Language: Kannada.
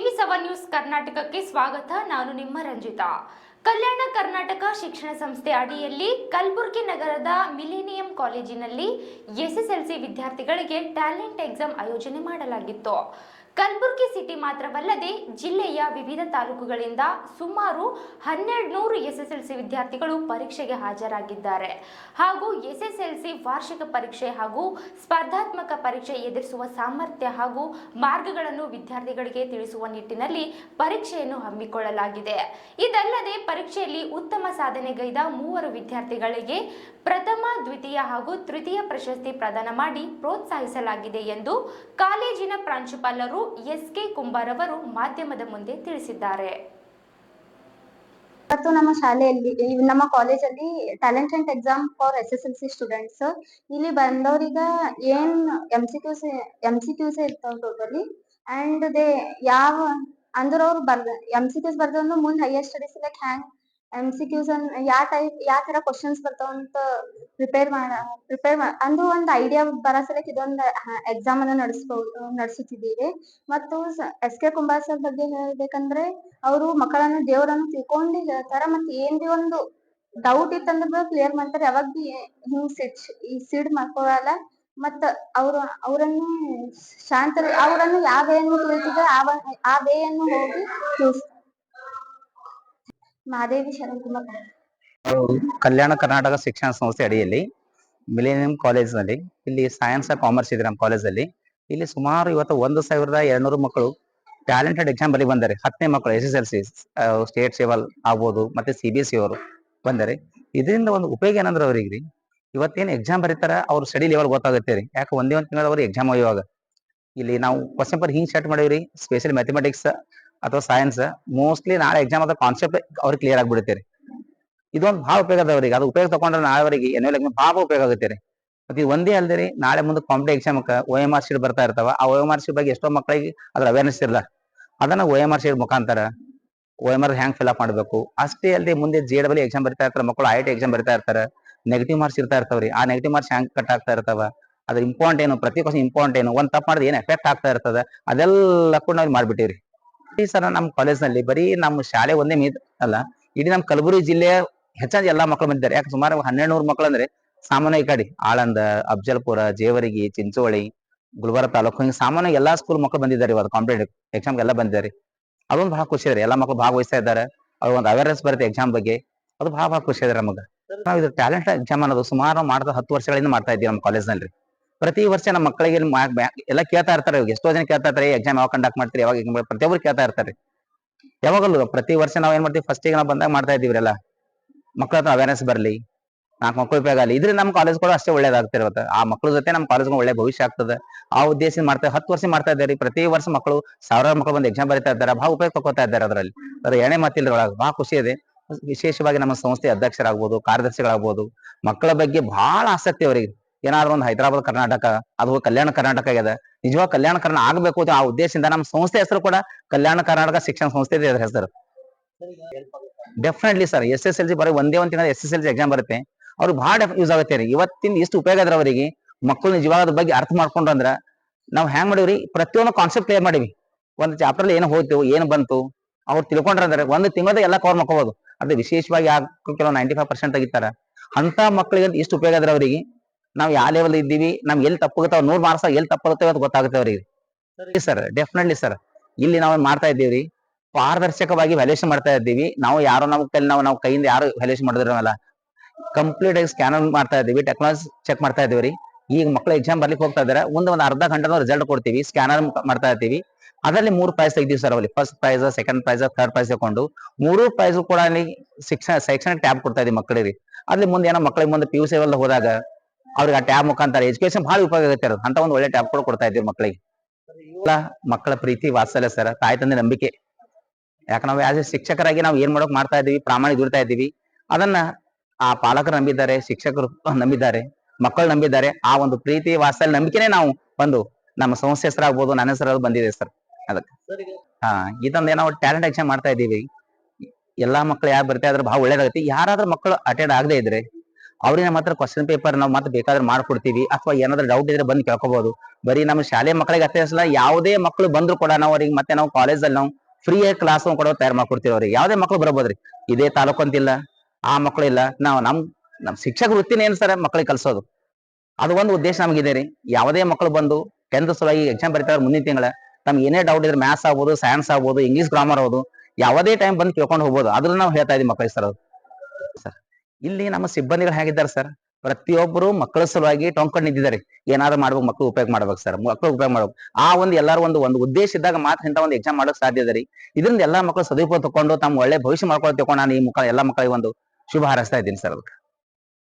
ಟಿವಿ ಸೆವೆನ್ ನ್ಯೂಸ್ ಕರ್ನಾಟಕಕ್ಕೆ ಸ್ವಾಗತ. ನಾನು ನಿಮ್ಮ ರಂಜಿತಾ. ಕಲ್ಯಾಣ ಕರ್ನಾಟಕ ಶಿಕ್ಷಣ ಸಂಸ್ಥೆ ಅಡಿಯಲ್ಲಿ ಕಲಬುರಗಿ ನಗರದ ಮಿಲೇನಿಯಂ ಕಾಲೇಜಿನಲ್ಲಿ ಎಸ್ಎಸ್ಎಲ್ಸಿ ವಿದ್ಯಾರ್ಥಿಗಳಿಗೆ ಟ್ಯಾಲೆಂಟ್ ಎಕ್ಸಾಮ್ ಆಯೋಜನೆ ಮಾಡಲಾಗಿತ್ತು. ಕಲಬುರಗಿ ಸಿಟಿ ಮಾತ್ರವಲ್ಲದೆ ಜಿಲ್ಲೆಯ ವಿವಿಧ ತಾಲೂಕುಗಳಿಂದ ಸುಮಾರು ಹನ್ನೆರಡು ನೂರು ಎಸ್ಎಸ್ಎಲ್ಸಿ ವಿದ್ಯಾರ್ಥಿಗಳು ಪರೀಕ್ಷೆಗೆ ಹಾಜರಾಗಿದ್ದಾರೆ. ಹಾಗೂ ಎಸ್ಎಸ್ಎಲ್ಸಿ ವಾರ್ಷಿಕ ಪರೀಕ್ಷೆ ಹಾಗೂ ಸ್ಪರ್ಧಾತ್ಮಕ ಪರೀಕ್ಷೆ ಎದುರಿಸುವ ಸಾಮರ್ಥ್ಯ ಹಾಗೂ ಮಾರ್ಗಗಳನ್ನು ವಿದ್ಯಾರ್ಥಿಗಳಿಗೆ ತಿಳಿಸುವ ನಿಟ್ಟಿನಲ್ಲಿ ಪರೀಕ್ಷೆಯನ್ನು ಹಮ್ಮಿಕೊಳ್ಳಲಾಗಿದೆ. ಇದಲ್ಲದೆ ಪರೀಕ್ಷೆಯಲ್ಲಿ ಉತ್ತಮ ಸಾಧನೆಗೈದ ಮೂವರು ವಿದ್ಯಾರ್ಥಿಗಳಿಗೆ ಪ್ರಥಮ, ದ್ವಿತೀಯ ಹಾಗೂ ತೃತೀಯ ಪ್ರಶಸ್ತಿ ಪ್ರದಾನ ಮಾಡಿ ಪ್ರೋತ್ಸಾಹಿಸಲಾಗಿದೆ ಎಂದು ಕಾಲೇಜಿನ ಪ್ರಾಂಶುಪಾಲರು ಎಸ್ಕೆ ಕುಂಬಾರ್ ಅವರು ಮಾಧ್ಯಮದ ಮುಂದೆ ತಿಳಿಸಿದ್ದಾರೆ. ಇವತ್ತು ನಮ್ಮ ಶಾಲೆಯಲ್ಲಿ ನಮ್ಮ ಕಾಲೇಜಲ್ಲಿ talent and exam for S S L C students ಇಲ್ಲಿ ಬಂದವರಿಗ ಏನ್ M C Qs M C Qs ಇರ್ತಾವ ಟೋಟಲಿ ಅಂಡ್ ದೇ ಯಾವ ಅಂದ್ರ ಅವ್ರು ಬರ್ದ ಎಂ ಸಿ ಕ್ಯೂಸ್ ಬರ್ದ ಮುಂದ್ ಹೈಯರ್ ಸ್ಟಡೀಸ್ ಲೈಕ್ ಹ್ಯಾಂಗ್ ಎಂ ಸಿ ಕ್ಯೂಸ್ ಅನ್ ಯಾವ ಟೈಪ್ ಯಾವ ತರ ಕ್ವಶನ್ಸ್ ಬರ್ತಾವ ಅಂತ ಪ್ರಿಪೇರ್ ಮಾಡ ಪ್ರಿಪೇರ್ ಅಂದು ಒಂದ್ ಐಡಿಯಾ ಬರೋ ಸಲಕ್ ಇದೊಂದ್ ಎಕ್ಸಾಮ್ ಅನ್ನ ನಡೆಸ್ಬೋದು ನಡೆಸುತ್ತಿದ್ದೀವಿ. ಮತ್ತು ಎಸ್ ಕೆ ಕುಂಬಾರ್ ಸರ್ ಬಗ್ಗೆ ಹೇಳ್ಬೇಕಂದ್ರೆ ಅವರು ಮಕ್ಕಳನ್ನ ದೇವರನ್ನು ತಿಳ್ಕೊಂಡು ಹೇಳ್ತಾರ ಮತ್ತೆ ಏನ್ ಬಿ ಒಂದು ಡೌಟ್ ಇತ್ತಂದ್ರ ಕ್ಲಿಯರ್ ಮಾಡ್ತಾರೆ. ಯಾವಾಗ ಬಿ ಹಿಂಗ್ ಸಿಡ್ ಸಿಡ್ ಮಾಡ್ಕೊಳಲ್ಲ. ಮತ್ತ ಅವ್ರ, ಅವರನ್ನು ಶಾಂತ ಅವರನ್ನು ಯಾವ ವೇಯನ್ನು ತಿಳಿಸಿದ್ರೆ ಆ ಬೇಯನ್ನು ವೇಯನ್ನು ಹೋಗಿ ಮಹಾದೇವಿ ಕಲ್ಯಾಣ ಕರ್ನಾಟಕ ಶಿಕ್ಷಣ ಸಂಸ್ಥೆ ಅಡಿಯಲ್ಲಿ ಮಿಲೇನಿಯಂ ಕಾಲೇಜ್ನಲ್ಲಿ ಇಲ್ಲಿ ಸೈನ್ಸ್ ಕಾಮರ್ಸ್ ಇದೆ ನಮ್ಮ ಕಾಲೇಜಲ್ಲಿ ಇಲ್ಲಿ ಸುಮಾರು ಇವತ್ತು ಒಂದು ಸಾವಿರದ ಎರಡ್ನೂರು ಮಕ್ಕಳು ಟ್ಯಾಲೆಂಟೆಡ್ ಎಕ್ಸಾಮ್ ಬಳಿ ಬಂದರೆ. ಹತ್ತನೇ ಮಕ್ಕಳು S S L C state level ಆಗ್ಬೋದು, ಮತ್ತೆ ಸಿ ಬಿ ಎಸ್ ಅವರು ಬಂದರೆ. ಇದರಿಂದ ಒಂದು ಉಪಯೋಗ ಏನಂದ್ರೆ ಅವ್ರಿಗೆ ರೀ ಇವತ್ತೇನು ಎಕ್ಸಾಮ್ ಬರೀತಾರ, ಅವ್ರ ಸ್ಟಡಿ ಲೆವೆಲ್ ಗೊತ್ತಾಗುತ್ತೆ ರೀ. ಯಾಕೆ ಒಂದೇ ಒಂದು ತಿಂಗಳ ಅವ್ರಿಗೆ ಎಕ್ಸಾಮ್ ಇವಾಗ ಇಲ್ಲಿ ನಾವು ಕ್ವಶನ್ ಪೇಪರ್ ಹಿಂಗ್ ಸ್ಟಾರ್ಟ್ ಮಾಡೀವ್ರಿ ಸ್ಪೆಷಲ್ ಮ್ಯಾಥಮೆಟಿಕ್ಸ್ ಅಥವಾ ಸೈನ್ಸ್ ಮೋಸ್ಟ್ಲಿ ನಾಳೆ ಎಕ್ಸಾಮ್ ಅದ ಕಾನ್ಸೆಪ್ಟ್ ಅವ್ರಿಗೆ ಕ್ಲಿಯರ್ ಆಗಿಬಿಡುತ್ತೆ ರೀ. ಇದೊಂದು ಭಾಳ ಉಪಯೋಗ ಅದ ಅವ್ರಿಗೆ ಅದು ಉಪಯೋಗ ತಗೊಂಡ್ರೆ ನಾಳೆ ಅವರಿಗೆ ಎನ್ಯಲ್ ಎಕ್ಸಾಮ್ ಭಾಳ ಉಪಯೋಗ ಆಗುತ್ತೆ ರೀ. ಮತ್ತೆ ಒಂದೇ ಅಲ್ಲದೆ ರೀ, ನಾಳೆ ಮುಂದೆ ಕಾಂಪಿಟೇಟಿವ್ ಎಕ್ಸಾಮ್ಗೆ ಓ ಎಂ ಆರ್ ಶೀಟ್ ಬರ್ತಾ ಇರ್ತಾವ. ಆ ಓ ಎಂ ಆರ್ ಶೀಟ್ ಬಗ್ಗೆ ಎಷ್ಟೋ ಮಕ್ಕಳಿಗೆ ಅದ್ರ ಅವೇರ್ನೆಸ್ ಇರಲ್ಲ. ಅದನ್ನ ಓ ಎಂ ಆರ್ ಶೀಟ್ ಮುಖಾಂತರ ಓ ಎಂ ಆರ್ ಹ್ಯಾಂಗ್ ಫಿಲ್ ಅಪ್ ಮಾಡಬೇಕು. ಅಷ್ಟೇ ಅಲ್ಲದೆ ಮುಂದೆ ಜೆ ಡಬಲ್ ಎಕ್ಸಾಮ್ ಬರ್ತಾ ಇರ್ತಾರೆ, ಮಕ್ಕಳು ಐ ಟಿ ಎಕ್ಸಾಮ್ ಬರ್ತಾ ಇರ್ತಾರೆ ನೆಗೆಟಿವ್ ಮಾರ್ಕ್ಸ್ ಇರ್ತಾ ಇರ್ತಾವ್ರಿ. ಆ ನೆಗೆಟಿವ್ ಮಾರ್ಕ್ಸ್ ಹ್ಯಾಂಗ್ ಕಟ್ ಆಗ್ತಾ ಇರ್ತಾವ. ಅದ್ರ ಇಂಪಾರ್ಟೆಂಟ್ ಏನು, ಪ್ರತಿ ಕ್ವಶನ್ ಇಂಪಾರ್ಟೆಂಟ್ ಏನು, ಒಂದ್ ತಪ್ಪು ಮಾಡಿದ್ರೆ ಏನ್ ಎಫೆಕ್ಟ್ ಆಗ್ತಾ ಇರ್ತದ, ಅದೆಲ್ಲ ಕೂಡ ನಾವು ಮಾಡ್ಬಿಟ್ಟಿವ್ರಿ. ಸಲ ನಮ್ಮ ಕಾಲೇಜ್ನಲ್ಲಿ ಬರೀ ನಮ್ಮ ಶಾಲೆ ಒಂದೇ ಮೀ ಅಲ್ಲ, ಇಡೀ ನಮ್ಮ ಕಲಬುರಗಿ ಜಿಲ್ಲೆಯ ಹೆಚ್ಚಾಗಿ ಎಲ್ಲಾ ಮಕ್ಕಳು ಬಂದಿದ್ದಾರೆ. ಯಾಕೆ ಸುಮಾರು ಹನ್ನೆರಡು ನೂರು ಮಕ್ಕಳು ಅಂದ್ರೆ ಸಾಮಾನ್ಯ ಈ ಕಡೆ, ಆಳಂದ, ಅಫಜಲ್ಪುರ, ಜೇವರಿಗಿ, ಚಿಂಚೋಳಿ, ಗುಲ್ಬರ್ಗ ತಾಲೂಕು, ಹಿಂಗೆ ಸಾಮಾನ್ಯ ಎಲ್ಲಾ ಸ್ಕೂಲ್ ಮಕ್ಕಳು ಬಂದಿದ್ದಾರೆ ಇವತ್ತು ಕಾಂಪಿಟೇಟಿವ್ ಎಕ್ಸಾಮ್ ಎಲ್ಲ ಬಂದಿದ್ದಾರೆ. ಅದೊಂದು ಬಹಳ ಖುಷಿ ಇದೆ ಎಲ್ಲಾ ಮಕ್ಕಳು ಭಾಗವಹಿಸ್ತಾ ಇದ್ದಾರೆ. ಅವ್ರ ಒಂದು ಅವೇರ್ನೆಸ್ ಬರುತ್ತೆ ಎಕ್ಸಾಮ್ ಬಗ್ಗೆ. ಅದು ಬಹಳ ಬಹಳ ಖುಷಿ ಇದೆ ನಮಗೆ. ನಾವು ಇದು ಟ್ಯಾಲೆಂಟ್ ಎಕ್ಸಾಮ್ ಅನ್ನೋದು ಸುಮಾರು ಮಾಡ್ತಾ ಹತ್ತು ವರ್ಷಗಳಿಂದ ಮಾಡ್ತಾ ಇದ್ದೀವಿ ನಮ್ಮ ಕಾಲೇಜ್ನಲ್ಲಿ ಪ್ರತಿ ವರ್ಷ ನಮ್ಮ ಮಕ್ಕಳಿಗೆ ಎಲ್ಲ ಕೇಳ್ತಾ ಇರ್ತಾರೆ ಎಷ್ಟೋ ಜನ ಕೇಳ್ತಾ ಇರ್ತಾರೆ ಎಕ್ಸಾಮ್ ಯಾವಾಗ ಕಂಡಕ್ಟ್ ಮಾಡ್ತೀರಿ, ಯಾವಾಗ? ಪ್ರತಿಯೊಬ್ರು ಕೇಳ್ತಾ ಇರ್ತಾರೆ. ಯಾವಾಗಲೂ ಪ್ರತಿ ವರ್ಷ ನಾವ್ ಏನ್ ಮಾಡ್ತೀವಿ ಫಸ್ಟ್ ನಾವು ಬಂದಾಗ ಮಾಡ್ತಾ ಇದ್ದೀವ್ರಲ್ಲ ಮಕ್ಕಳ ಹತ್ರ ಅವೇರ್ನೆಸ್ ಬರಲಿ, ನಾಲ್ಕು ಮಕ್ಕಳು ಉಪಯೋಗ ಆಗಲಿ. ಇದ್ರೆ ನಮ್ಮ ಕಾಲೇಜ್ ಕೂಡ ಅಷ್ಟೇ ಒಳ್ಳೇದಾಗ್ತಿರುತ್ತೆ. ಆ ಮಕ್ಕಳ ಜೊತೆ ನಮ್ಮ ಕಾಲೇಜ್ ಒಳ್ಳೆ ಭವಿಷ್ಯ ಆಗ್ತದೆ. ಆ ಉದ್ದೇಶ ಮಾಡ್ತಾ, ಹತ್ತು ವರ್ಷ ಮಾಡ್ತಾ ಇದ್ದಾರೆ. ಪ್ರತಿ ವರ್ಷ ಮಕ್ಕಳು ಸಾವಿರಾರು ಮಕ್ಕಳು ಬಂದು ಎಕ್ಸಾಮ್ ಬರೀತಾ ಇದ್ದಾರೆ. ಬಹಳ ಉಪಯೋಗ ತಗೋತಾ ಇದ್ದಾರೆ ಅದರಲ್ಲಿ. ಅದ್ರ ಎಣೆ ಮಾತಿಲ್ಲ ಬಹಳ ಖುಷಿ ಇದೆ. ವಿಶೇಷವಾಗಿ ನಮ್ಮ ಸಂಸ್ಥೆ ಅಧ್ಯಕ್ಷರಾಗ್ಬೋದು, ಕಾರ್ಯದರ್ಶಿಗಳಾಗ್ಬೋದು, ಮಕ್ಕಳ ಬಗ್ಗೆ ಬಹಳ ಆಸಕ್ತಿ ಅವರಿಗೆ. ಏನಾದ್ರು ಒಂದು ಹೈದರಾಬಾದ್, ಕರ್ನಾಟಕ, ಅದು ಕಲ್ಯಾಣ ಕರ್ನಾಟಕ ಆಗ್ಯದ. ನಿಜವಾಗ ಕಲ್ಯಾಣ ಕರ್ನಾಟಕ ಆಗ್ಬೇಕು ಆ ಉದ್ದೇಶದಿಂದ ನಮ್ಮ ಸಂಸ್ಥೆ ಹೆಸರು ಕೂಡ ಕಲ್ಯಾಣ ಕರ್ನಾಟಕ ಶಿಕ್ಷಣ ಸಂಸ್ಥೆ ಇದೆ ಅದ್ರ ಹೆಸರು. Definitely sir S S L C ಬರೀ ಒಂದೇ ಒಂದು ತಿಂಗಳ S S L C exam ಬರುತ್ತೆ. ಅವ್ರಿಗೆ ಬಹಳ ಯೂಸ್ ಆಗುತ್ತೆ ರೀ. ಇವತ್ತಿಂದ ಎಷ್ಟು ಉಪಯೋಗ ಅದ್ರ ಅವರಿಗೆ. ಮಕ್ಕಳು ನಿಜವಾದ ಬಗ್ಗೆ ಅರ್ಥ ಮಾಡ್ಕೊಂಡ್ರು ಅಂದ್ರ ನಾವು ಹ್ಯಾಂಗ್ ಮಾಡಿವ್ರಿ? ಪ್ರತಿಯೊಂದು ಕಾನ್ಸೆಪ್ಟ್ ಕ್ಲಿಯರ್ ಮಾಡಿವಿ. ಒಂದು ಚಾಪ್ಟರ್ ಏನು ಹೋಯ್ತು, ಏನು ಬಂತು, ಅವ್ರು ತಿಳ್ಕೊಂಡ್ರೆ ಅಂದ್ರೆ ಒಂದು ತಿಂಗಳದ ಎಲ್ಲ ಕವರ್ ಮಾಡ್ಕೋಬಹುದು ಅದು ವಿಶೇಷವಾಗಿ ಯಾಕೆ ಕೆಲವು ನೈಂಟಿ ಫೈವ್ ಪರ್ಸೆಂಟ್ ತೆಗಿತಾರ. ಅಂತ ಮಕ್ಕಳಿಗೆ ಇಷ್ಟು ಉಪಯೋಗ ಅದ್ರ ಅವರಿಗೆ. ನಾವು ಯಾವ ಲೆವೆಲ್ ಇದ್ದೀವಿ ನಮ್ಗೆ ಎಲ್ಲಿ ತಪ್ಪುಗತ್ತಾವ ನೂರ್ ಮಾರ್ಕ್ಸ್ ಎಲ್ಲಿ ತಪ್ಪಾಗುತ್ತೆ ಅಂತ ಗೊತ್ತಾಗುತ್ತೆ ಅವ್ರಿಗೆ. ಸರ್ ಡೆಫಿನೆಟ್ಲಿ ಸರ್ ಇಲ್ಲಿ ನಾವು ಮಾಡ್ತಾ ಇದ್ದೀವಿ ಪಾರದರ್ಶಕವಾಗಿ ವ್ಯಾಲ್ಯೂಷನ್ ಮಾಡ್ತಾ ಇದ್ದೀವಿ. ನಾವು ಯಾರು ನಮ್ಮ ಕೈಲಿ ನಾವು ನಾವು ಕೈಯಿಂದ ಯಾರು ವ್ಯಾಲ್ಯೂಷನ್ ಮಾಡಿದ್ರಲ್ಲ ಕಂಪ್ಲೀಟ್ ಆಗಿ ಸ್ಕ್ಯಾನರ್ ಮಾಡ್ತಾ ಇದ್ದೀವಿ ಟೆಕ್ನಾಲಜಿ ಚೆಕ್ ಮಾಡ್ತಾ ಇದ್ದೀವಿ ರೀ ಈಗ ಮಕ್ಕಳು ಎಕ್ಸಾಮ್ ಬರ್ಲಿಕ್ಕೆ ಹೋಗ್ತಾ ಇದಾರೆ. ಒಂದು ಒಂದು ಅರ್ಧ ಗಂಟೆ ರಿಸಲ್ಟ್ ಕೊಡ್ತೀವಿ ಸ್ಕ್ಯಾನರ್ ಮಾಡ್ತಾ ಇರ್ತೀವಿ ಅದರಲ್ಲಿ ಮೂರು ಪ್ರೈಸ್ ತೆಗ್ದೀವಿ ಸರ್ ಅಲ್ಲಿ first prize second prize third prize ತಗೊಂಡು. ಮೂರು ಪ್ರೈಸ್ ಕೂಡ ಅಲ್ಲಿ ಶಿಕ್ಷಣ ಶೈಕ್ಷಣಿಕ ಟ್ಯಾಬ್ ಕೊಡ್ತಾ ಇದೀವಿ ಮಕ್ಕಳಿಗೆ ಅಲ್ಲಿ ಮುಂದೆ ಏನೋ ಮಕ್ಕಳಿಗೆ ಮುಂದೆ ಪಿ ಯು ಸಿ ಹೋದಾಗ ಅವ್ರಿಗೆ ಆ ಟ್ಯಾಬ್ ಮುಖಾಂತರ ಎಜುಕೇಶನ್ ಬಹಳ ಉಪಯೋಗ ಆಗುತ್ತೆ ಅಂತ ಒಂದು ಒಳ್ಳೆ ಟ್ಯಾಬ್ ಕೂಡ ಕೊಡ್ತಾ ಇದ್ದೀವಿ ಮಕ್ಕಳಿಗೆ ಮಕ್ಕಳ ಪ್ರೀತಿ, ವಾತ್ಸಲ್ಯ ಸರ್ ತಾಯಿ, ತಂದೆ ನಂಬಿಕೆ. ಯಾಕೆ ನಾವು ಆಸ್ ಶಿಕ್ಷಕರಾಗಿ ನಾವು ಏನ್ ಮಾಡೋಕ್ ಮಾಡ್ತಾ ಇದೀವಿ ಪ್ರಾಮಾಣಿಕ ದುಡಿತಾ ಇದ್ದೀವಿ. ಅದನ್ನ ಆ ಪಾಲಕರು ನಂಬಿದ್ದಾರೆ, ಶಿಕ್ಷಕರು ನಂಬಿದ್ದಾರೆ, ಮಕ್ಕಳು ನಂಬಿದ್ದಾರೆ. ಆ ಒಂದು ಪ್ರೀತಿ, ವಾತ್ಸಲ್ಯ, ನಂಬಿಕೆನೆ ನಾವು ಬಂದು ನಮ್ಮ ಸಂಸ್ಥೆ ಹೆಸರಾಗ್ಬೋದು ನನ್ನ ಹೆಸರು ಬಂದಿದೆ ಸರ್ ಅದಕ್ಕೆ. ಹಾ ಇದೊಂದು ಏನೋ ಟ್ಯಾಲೆಂಟ್ ಎಕ್ಸಾಮ್ ಮಾಡ್ತಾ ಇದ್ದೀವಿ. ಎಲ್ಲಾ ಮಕ್ಕಳು ಯಾರು ಬರ್ತಾ ಇದ್ರೆ ಬಹಳ ಒಳ್ಳೇದಾಗುತ್ತೆ. ಯಾರಾದ್ರೂ ಮಕ್ಕಳು ಅಟೆಂಡ್ ಆಗದೆ ಇದ್ರೆ ಅವ್ರಿಗೆ ಮಾತ್ರ ಕ್ವಶನ್ ಪೇಪರ್ ನಾವು ಮತ್ತೆ ಬೇಕಾದ್ರೆ ಮಾಡ್ಕೊಡ್ತೀವಿ. ಅಥವಾ ಏನಾದ್ರು ಡೌಟ್ ಇದ್ರೆ ಬಂದು ಕೇಳ್ಕೊಬಹುದು ಬರೀ ನಮ್ಮ ಶಾಲೆ ಮಕ್ಕಳಿಗೆ ಅಷ್ಟೇ ಅಲ್ಲ, ಯಾವುದೇ ಮಕ್ಕಳು ಬಂದ್ರು ಕೂಡ ನಾವು ಅವ್ರಿಗೆ ಮತ್ತೆ ನಾವು ಕಾಲೇಜಲ್ಲಿ ನಾವು ಫ್ರೀ ಆಗಿ ಕ್ಲಾಸ್ ಕೂಡ ತಯಾರು ಮಾಡ್ಕೊಡ್ತೀವಿ ಅವ್ರಿಗೆ. ಯಾವುದೇ ಮಕ್ಕಳು ಬರಬಹುದ್ರಿ ಇದೇ ತಾಲೂಕು ಅಂತಿಲ್ಲ, ಆ ಮಕ್ಕಳು ಇಲ್ಲ. ನಾವು ನಮ್ ನಮ್ ಶಿಕ್ಷಕ ವೃತ್ತಿನ ಏನ್ ಸರ್ ಮಕ್ಕಳಿಗೆ ಕಲ್ಸೋದು? ಅದು ಒಂದು ಉದ್ದೇಶ ನಮಗಿದೆ ರೀ. ಯಾವುದೇ ಮಕ್ಕಳು ಬಂದು ಟೆಂತ್ ಸಲುವಾಗಿ ಎಕ್ಸಾಮ್ ಬರೀತಾರೆ ಮುಂದಿನ ತಿಂಗಳ, ನಮ್ಗೆ ಏನೇ ಡೌಟ್ ಇದ್ರೆ ಮ್ಯಾಥ್ಸ್ ಆಗ್ಬೋದು ಸೈನ್ಸ್ ಆಗ್ಬೋದು ಇಂಗ್ಲಿಷ್ ಗ್ರಾಮರ್ ಆಗ್ಬೋದು, ಯಾವುದೇ ಟೈಮ್ ಬಂದು ಕೇಳ್ಕೊಂಡು ಹೋಗ್ಬೋದು. ಅದ್ರಲ್ಲಿ ನಾವು ಹೇಳ್ತಾ ಇದೀವಿ ಮಕ್ಕಳಿಗೆ ಸರ್ ಸರ್. ಇಲ್ಲಿ ನಮ್ಮ ಸಿಬ್ಬಂದಿಗಳು ಹೇಗಿದ್ದಾರೆ ಸರ್ ಪ್ರತಿಯೊಬ್ಬರು ಮಕ್ಕಳ ಸಲುವಾಗಿ ಟೊಂಕೊಂಡು ನಿಂತಿದ್ದಾರೆ ಏನಾದ್ರು ಮಾಡ್ಬೇಕು ಮಕ್ಕಳು ಉಪಯೋಗ ಮಾಡ್ಬೇಕು ಸರ್ ಮಕ್ಕಳು ಉಪಯೋಗ ಮಾಡ್ಬೇಕು. ಆ ಒಂದು ಎಲ್ಲರೂ ಒಂದು ಒಂದು ಉದ್ದೇಶ ಇದ್ದಾಗ ಮಾತ್ರ ಇಂಥ ಒಂದು ಎಕ್ಸಾಮ್ ಮಾಡೋಕೆ ಸಾಧ್ಯ ಇದೆ ಇದರಿಂದ ಎಲ್ಲಾ ಮಕ್ಕಳು ಸದುಪಯೋಗ ತಗೊಂಡು ತಮ್ಮ ಒಳ್ಳೆ ಭವಿಷ್ಯ ಮಾಡ್ಕೊಳ್ಳೋ ತಗೊಂಡು ನಾನು ಈ ಮಕ್ಕಳ, ಎಲ್ಲಾ ಮಕ್ಕಳಿಗೆ ಒಂದು ಶುಭ ಹಾರೈಸ್ತಾ ಇದ್ದೀನಿ ಸರ್ ಅದಕ್ಕೆ